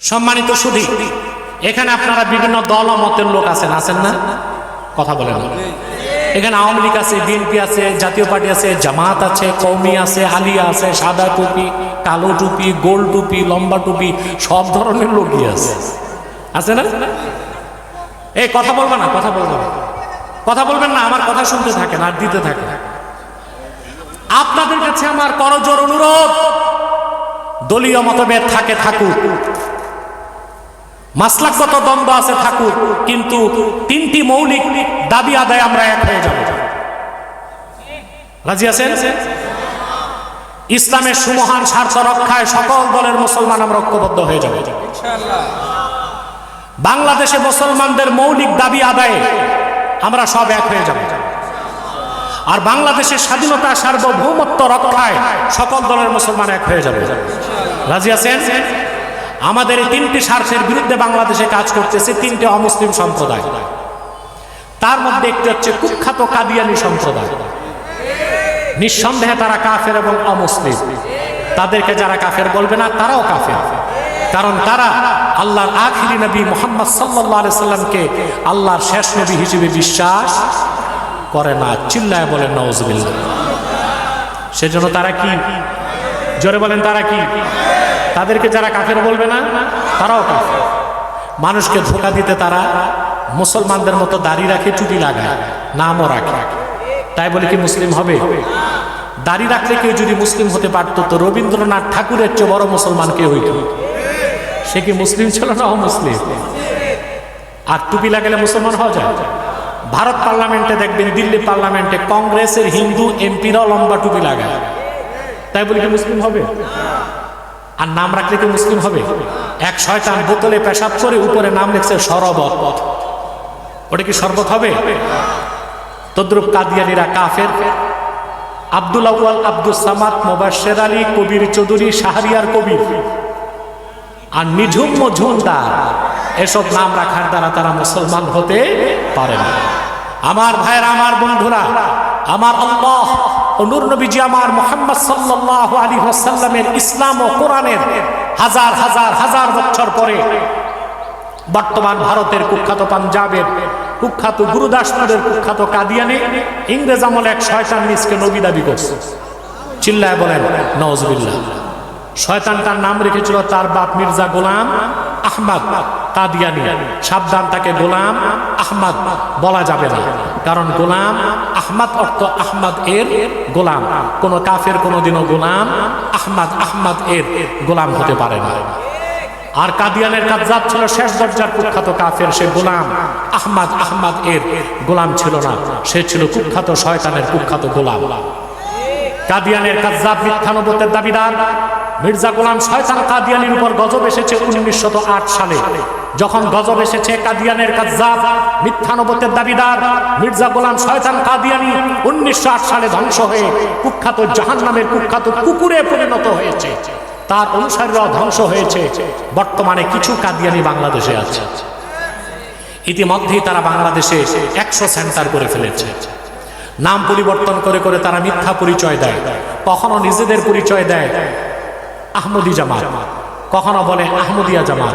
সম্মানিত সুধী, এখানে আপনারা বিভিন্ন দল মতের লোক আছেন আছেন না? কথা বলেন এখানে আওয়ামী লীগ আছে, বিএনপি আছে, জাতীয় পার্টি আছে, জামাত আছে কৌমি আছে আলিয়া আছে, সাদা টুপি, কালো টুপি, গোল টুপি, লম্বা টুপি, সব ধরনের লোকই আছে। আছে না? এই, কথা বলবে না, কথা বলবে না। কথা বলবেন না, আমার কথা শুনতে থাকেন, আর দিতে থাকেন। আপনাদের কাছে আমার করজোর অনুরোধ, দলীয় মতভেদ থাকে, থাকুক। মাসলাকগত দ্বন্দ্ব আছে থাকুক কিন্তু তিনটি মৌলিক দাবি আদায় আমরা এক হয়ে যাব। রাজি আছেন? ইসলামের সুমহান স্বার্থ রক্ষায় সকল দলের মুসলমান আমরা ঐক্যবদ্ধ হয়ে যাব। বাংলাদেশে মুসলমানদের মৌলিক দাবি আদায়ে আমরা সব এক হয়ে যাব। আর বাংলাদেশের স্বাধীনতা সার্বভৌমত্ব রক্ষায় সকল দলের মুসলমান এক হয়ে যাবে। রাজি আছেন? আমাদের এই তিনটি স্বার্থের বিরুদ্ধে বাংলাদেশে কাজ করতেছে তিনটে অমুসলিম সম্প্রদায়। তার মধ্যে একটি হচ্ছে কুখ্যাত কাদিয়ানি সম্প্রদায়। নিঃসন্দেহে তারা কাফের এবং অমুসলিম। তাদেরকে যারা কাফের বলবে না, তারাও কাফের। কারণ তারা আল্লাহর আখিরি নবী মোহাম্মদ সাল্লাহ সাল্লামকে আল্লাহর শেষ নবী হিসেবে বিশ্বাস করে না, চিল্লায় বলেন নওয়াজবিল্লা সেজন্য তারা কি? জোরে বলেন, তারা কি? তাদেরকে যারা কাফের বলবে না, তারাও কাফের। মানুষকে ধোকা দিতে তারা মুসলমানদের মতো দাড়ি রাখে, চুটি লাগায়, নামও রাখে। তাই বলে কি মুসলিম হবে? দাড়ি রাখলে কেউ যদি মুসলিম হতে পারতো, তো রবীন্দ্রনাথ ঠাকুরের চেয়ে বড় মুসলমান কে হইত? সে কি মুসলিম ছিল না অমুসলিম? আর টুপি লাগালে মুসলমান হওয়া যায়? ভারত পার্লামেন্টে দেখবেন, দিল্লি পার্লামেন্টে কংগ্রেসের হিন্দু এমপিরাও লম্বা টুপি লাগায়। তাই বলে কি মুসলিম হবে? আর নাম রাখলে কি মুসলিম হবে? এক শয়তান বোতলে পেশাব করে উপরে নাম লিখছে সরবত ওটা কি শরবত হবে? তদ্রুপ কাদিয়ানিরা কাফের। আব্দুল আউয়াল আব্দুল সামাদ, মোবাশের আলী, কবির চৌধুরী, শাহরিয়ার কবির। আর নিঝুম মঝুমদার এসব নাম রাখার দ্বারা তারা মুসলমান হতে পারে না। আমার ভাইয়ের, আমার বন্ধুরা, আমার আল্লাহ ও নূর নবীজি আমার মোহাম্মদ সাল্লাহ আলী ওয়াসাল্লামের ইসলাম ও কোরআনের হাজার হাজার হাজার বছর পরে বর্তমান ভারতের কুখ্যাত পাঞ্জাবের কুখ্যাত গুরুদাসপুরের কুখ্যাত কাদিয়ানে ইংরেজ আমলে এক শয়তান নিজকে নবী দাবি করছে। চিল্লায় বলেন শয়তান তার নাম রেখেছিল তার বাপ মির্জা গোলাম আহমদ কাদিয়ানি। সাবধান, তাকে গোলাম আহমদ বলা যাবে না। কারণ গোলাম আহমদ অর্থ আহমদ এর গোলাম। কোন কাফের কোনোদিনও গোলাম আহমাদ আহমদ এর গোলাম হতে পারে না। আর কাদিয়ানের কাজাব ছিল শেষ দরজার কুখ্যাত কাফের, সে গোলাম আহমাদ আহমদ এর গোলাম ছিল না। সে ছিল কুখ্যাত শয়তানের কুখ্যাত গোলাম। কাদিয়ানের কাজাব মিথ্যানবতের দাবিদার মির্জা গোলাম শয়তান কাদিয়ানির উপর গজব এসেছে উনিশশো আট সালে। যখন গজব এসেছে কাদিয়ানের কাজাব মিথ্যানবতের দাবিদার মির্জা গোলাম শয়তান কাদিয়ানি উনিশশো আট সালে ধ্বংস হয়ে কুখ্যাত জাহান নামের কুখ্যাত কুকুরে পরিণত হয়েছে। তার অনুসারীরাও ধ্বংস হয়েছে। বর্তমানে কিছু কাদিয়ানি বাংলাদেশে আছে। ইতিমধ্যেই তারা বাংলাদেশে একশো সেন্টার করে ফেলেছে। নাম পরিবর্তন করে করে তারা মিথ্যা পরিচয় দেয়। কখনো নিজেদের পরিচয় দেয় আহমদি জামাত। কখনো বলে আহমদিয়া জামাত।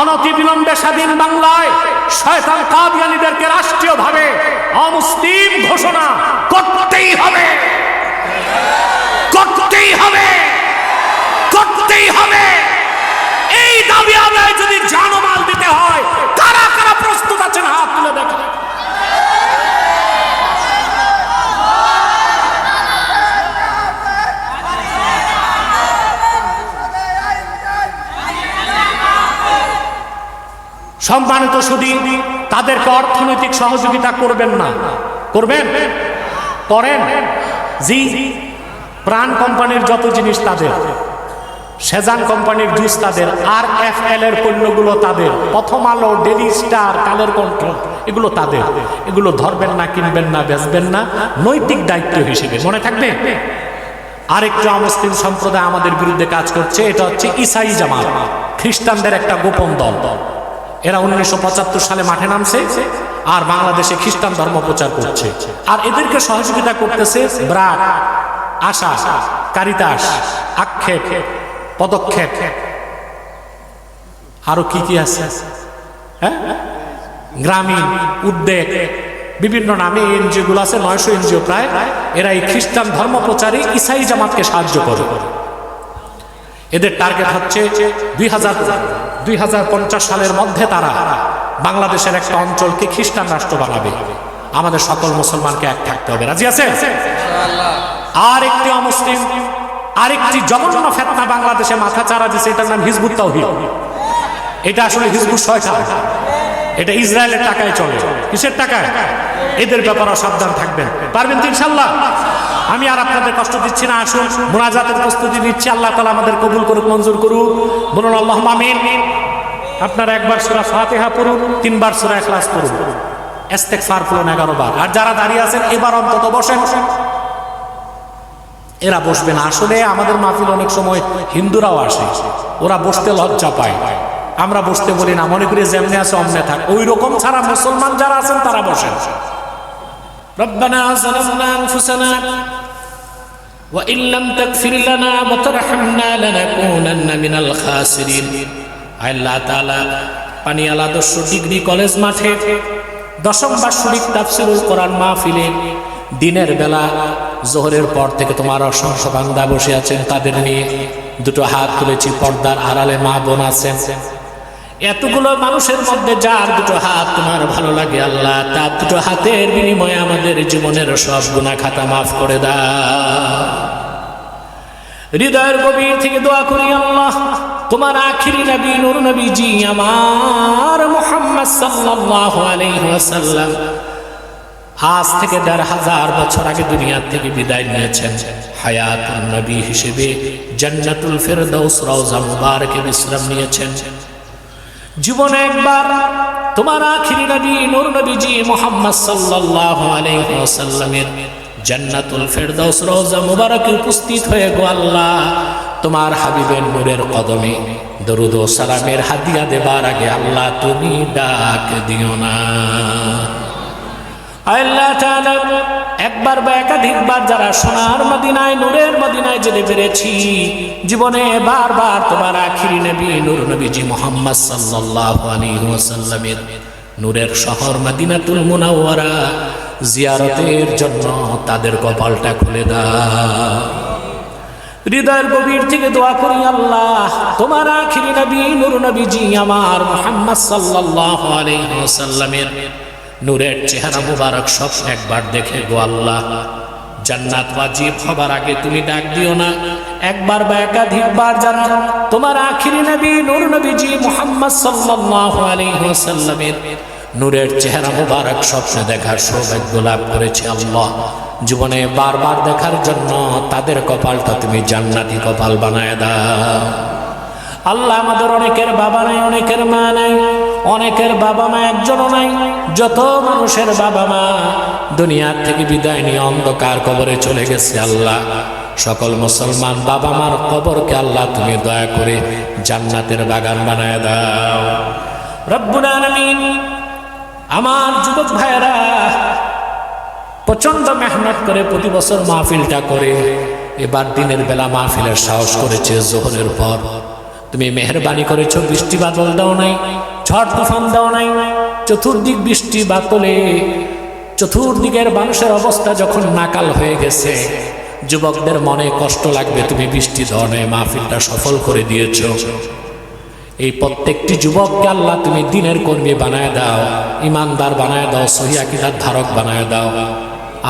অনতিবিলম্বে স্বাধীন বাংলায় শয়তান কাদিয়ানিদেরকে রাষ্ট্রীয়ভাবে অমুসলিম ঘোষণা করতেই হবে। সম্মানিত সুদী, তাদেরকে অর্থনৈতিক সহযোগিতা করবেন না। করবেন? করেন। জি, প্রাণ কোম্পানির যত জিনিস তাদের, সেজান কোম্পানির জুস তাদের আর এফ এল এর পণ্যগুলো তাদের, প্রথম আলো ডেলি স্টার, কালের কণ্ঠ এগুলো তাদের। এগুলো ধরবেন না, কিনবেন না, বেচবেন না, নৈতিক দায়িত্ব হিসেবে। মনে থাকবে? আরেকটা অমুসলিম সম্প্রদায় আমাদের বিরুদ্ধে কাজ করছে, এটা হচ্ছে ইসাই জামাত, খ্রিস্টানদের একটা গোপন দল। এরা উনিশশো পঁচাত্তর সালে মাঠে নামছে আর বাংলাদেশে খ্রিস্টান ধর্ম প্রচার করছে। আর এদেরকে সহযোগিতা করতেছে ব্রাক আশা, কারিতাস, আক্ষেপ, পদক্ষেপ। আরও কি কি আছে? হ্যাঁ? গ্রামীণ, উদ্বেগ, বিভিন্ন নামে এনজিও গুলো আছে, নয়শো এনজিও প্রায়। এরা এই খ্রিস্টান ধর্ম প্রচারে ইসাই জামাতকে সাহায্য করে। এদের টার্গেট হচ্ছে দুই হাজার দুই হাজার পঞ্চাশ সালের মধ্যে তারা বাংলাদেশের একটা অঞ্চলকে খ্রিস্টান রাষ্ট্র বানাবে। আমাদের সকল মুসলমানকে এক থাকতে হবে। রাজি আছে আর একটি অমুসলিম আরেকটি জঘন্য ফেতনা বাংলাদেশে মাথা চারা দিছে এটার নাম হিজবুত তাহিদ এটা আসলে হিজবুত শয়তান। এটা ইসরায়েলের টাকায় চলে। কিসের টাকায়? এদের ব্যাপারে সাবধান থাকবেন। পারবেন তো ইনশাল্লাহ আমি আর আপনাদের কষ্ট দিচ্ছি না, আসুন। মোনাজাতের প্রস্তুতি নিচ্ছি, আল্লাহ তালা আমাদের কবুল করুক, মঞ্জুর করুক। বলুন আল্লাহ আমিন। আপনারা একবার সুরা ফাতেহা পড়ুন, তিনবার সুরা এখলাস পড়ুন। এস্তেক ফার পড়ুন এগারো বার। আর যারা দাঁড়িয়ে আছেন, এবার অন্তত বসেন। এরা বসবে না। আসলে আমাদের মাহফিল অনেক সময় হিন্দুরাও আসে। ওরা বসতে লজ্জা পায়। আমরা বসতে বলি না মনে করি যেমনি আছে অমনে থাক ওই রকম ছাড়া মুসলমান যারা আছেন তারা বসেন ربنا ظلمنا أنفسنا وإن لم تغفر لنا وترحمنا لنكونن من الخاسرين আল্লাহ তাআলা পানিয়ালা দর্শ ডিগ্রি কলেজ মাঠে দশম বার্ষিক তাফসিরুল কোরআন মাহফিলে দিনের বেলা জোহরের পর থেকে তোমার অসংখ্য বান্দা বসে আছেন তাদের নিয়ে দুটো হাত তুলেছি পর্দার আড়ালে মা বোন আছেন এতগুলো মানুষের মধ্যে যার দুটো হাত তোমার ভালো লাগে আল্লাহ, তার দুটো হাতের বিনিময়ে আমাদের জীবনের সব গুণা খাতা মাফ করে দাও। হৃদয়ের গভীর থেকে দোয়া করি আল্লাহ, তোমার আখিরি নবী, নূর নবীজি আমার মোহাম্মদ সাল্লাল্লাহু আলাইহি ওয়াসাল্লাম আজ থেকে দেড় হাজার বছর আগে দুনিয়ার থেকে বিদায় নিয়েছেন। হায়াতুন নবী হিসেবে জান্নাতুল ফেরদৌস রওজা মুবারকে বিশ্রাম নিয়েছেন। জীবনে একবার তোমার আখিরি নবী, নূর নবীজি মোহাম্মদ সাল্লাল্লাহু আলাইহি ওয়াসাল্লামের জান্নাতুল ফেরদৌস রওজা মুবারকে উপস্থিত হয়ে গো আল্লাহ, তোমার হাবিবের নূরের কদমে দরুদ ও সালামের হাদিয়া দেবার আগে আল্লাহ তুমি ডাক দিও না। আল্লাহ তাআলা একবার বা একাধিকবার যারা সোনার মদিনায়, নূরের মদিনায় যেতে পেরেছি, জীবনে বারবার তোমার আখিরি নবী, নূর নবীজি মোহাম্মদ সাল্লাল্লাহু আলাইহি ওয়াসাল্লামের নূরের শহর মদিনাতুল মুনাওয়ারা জিয়ারতের জন্য তাদের কপালটা খুলে দাও। হৃদয়ের গভীর থেকে দোয়া করি, আল্লাহ, তোমার আখিরি নবী, নূর নবীজি আমার মোহাম্মদ সাল্লাল্লাহু আলাইহি ওয়াসাল্লামের নূরের চেহারা মুবারক সব একবার দেখে গো আল্লাহ। জান্নাত ওয়াজিব হবার আগে তুমি ডাক দিও না। একবার বা একাধিকবার যারা তোমার আখিরি নবী, নূর নবীজি মুহাম্মদ সাল্লাল্লাহু আলাইহি ওয়াসাল্লামের নূরের চেহারা মুবারক স্বপ্নে দেখার সৌভাগ্য লাভ করেছে আল্লাহ। জীবনে বারবার দেখার জন্য তাদের কপালটা তুমি জান্নাতি কপাল বানায় দাও। আল্লাহ আমাদের অনেকের বাবা নাই, অনেকের মা নাই। অনেকের বাবা মা একজনও নাই। যত মানুষের বাবা মা দুনিয়ার থেকে বিদায় নিয়ে অন্ধকার কবরে চলে গেছে আল্লাহ। সকল মুসলমান বাবা মার কবরকে আল্লাহ তুমি দয়া করে জান্নাতের বাগান বানায় দাও। রব্বুল আলামিন, আমার যুবক ভাইয়েরা প্রচণ্ড মেহনত করে প্রতি বছর মাহফিলটা করে। এবার দিনের বেলা মাহফিলের সাহস করেছে জোহরের পর। তুমি মেহরবানি করেছ বৃষ্টি বাদল দাও নাই। ঝড় তুফান দেওয়া নাই। চতুর্দিক বৃষ্টি বাতলে, চতুর্দিকের মানুষের অবস্থা যখন নাকাল হয়ে গেছে, যুবকদের মনে কষ্ট লাগবে, তুমি বৃষ্টি নাই, মাহফিলটা সফল করে দিয়েছ। এই প্রত্যেকটি যুবককে আল্লাহ তুমি দিনের কর্মী বানায় দাও, ইমানদার বানায় দাও সহিয়াকিদার ধারক বানায় দাও,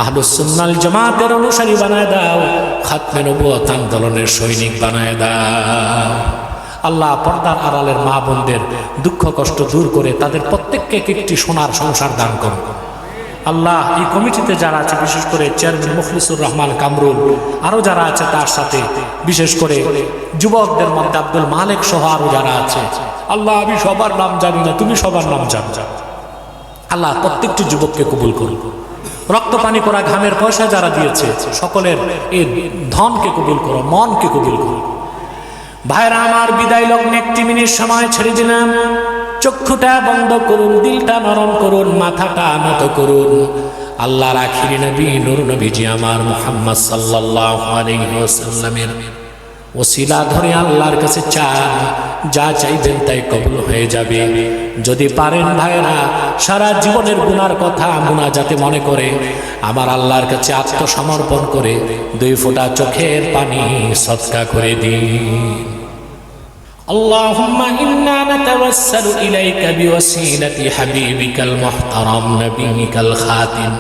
আহলুসুন্নাল জামাতের অনুসারী বানায় দাও, খাতমে নবুয়ত আন্দোলনের সৈনিক বানায় দাও। আল্লাহ পর্দার আড়ালের মা বোনদের দুঃখ কষ্ট দূর করে তাদের প্রত্যেককে এক একটি সোনার সংসার দান করো আল্লাহ এই কমিটিতে যারা আছে, বিশেষ করে চেয়ারম্যান মুখলিসুর রহমান কামরুল, আরও যারা আছে তার সাথে, বিশেষ করে যুবকদের মধ্যে আব্দুল মালিক সহ আরও যারা আছে। আল্লাহ, আমি সবার নাম জানি না, তুমি সবার নাম জান। আল্লাহ, প্রত্যেকটি যুবককে কবুল করুন। রক্ত পানি করা ঘামের পয়সা যারা দিয়েছে, সকলের এই ধনকে কবুল করো, মনকে কবুল করো। ভাইরা, আমার বিদায় লগ্নে একটি মিনিট সময় ছেড়ে দিলাম। চক্ষুটা বন্ধ করুন, দিলটা নরম করুন, মাথাটা নত করুন। আল্লাহর আখিরি নবী, নুর নবীজি আমার মুহাম্মদ সাল্লাল্লাহু আলাইহি ওয়াসাল্লামের ওসিলা ধরে আল্লাহর কাছে চান, যা চাইবেন তাই কবুল হয়ে যাবে। যদি পারেন ভাইরা, সারা জীবনের গুনার কথা মুনা যাতে মনে করে, আমার আল্লাহর কাছে আত্মসমর্পণ করে, দুই ফোঁটা চোখের পানি সৎকা করে দিন। اللهم إنا نتوسل إليك بوسيلة حبيبك المحترم نبيك الخاتم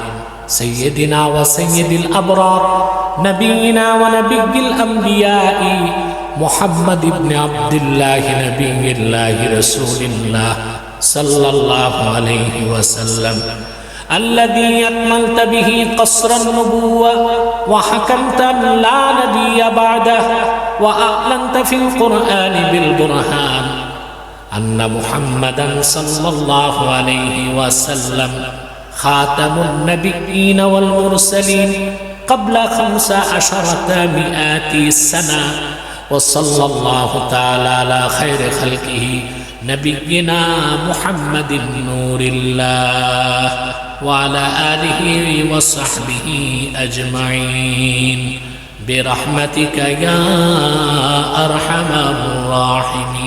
سيدنا وسيد الأبرار نبينا ونبي الأنبياء محمد بن عبد الله نبي الله رسول الله صلى الله عليه وسلم. الذي أكملت به قصر النبوة وحكمت لا نبي بعده وأعلنت في القرآن بالبرهان. أن محمدا صلى الله عليه وسلم خاتم النبيين والمرسلين قبل خمس عشرة مئات سنة وصلى الله تعالى على خير خلقه نبينا محمد نور الله وعلى آله وصحبه أجمعين. برحمتك يا أرحم الراحمين.